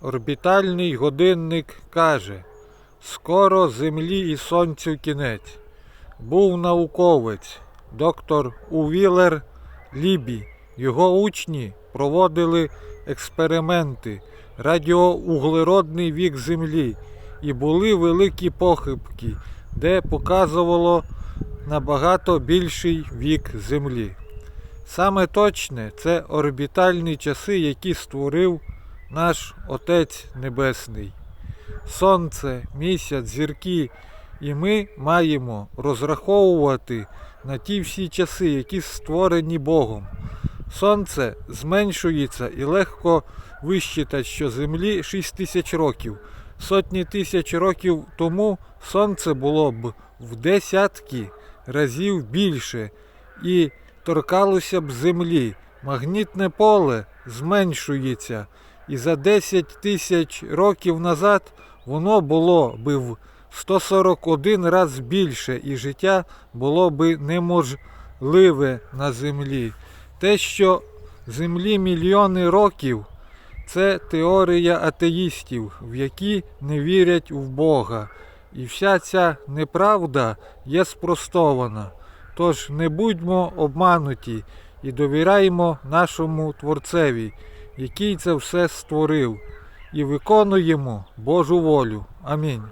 Орбітальний годинник каже, скоро землі і сонцю кінець. Був науковець, доктор Увілер Лібі. Його учні проводили експерименти, радіоуглеродний вік Землі, і були великі похибки, де показувало набагато більший вік Землі. Саме точне це орбітальні часи, які створив наш Отець Небесний. Сонце, місяць, зірки, і ми маємо розраховувати на ті всі часи, які створені Богом. Сонце зменшується і легко вищитати, що Землі 6 тисяч років. Сотні тисяч років тому сонце було б в десятки разів більше і торкалося б землі. Магнітне поле зменшується, і за 10 тисяч років назад воно було би в 141 раз більше, і життя було би неможливе на землі. Те, що землі мільйони років, це теорія атеїстів, в які не вірять в Бога. І вся ця неправда є спростована. Тож не будьмо обмануті і довіряємо нашому Творцеві, який це все створив, і виконуємо Божу волю. Амінь.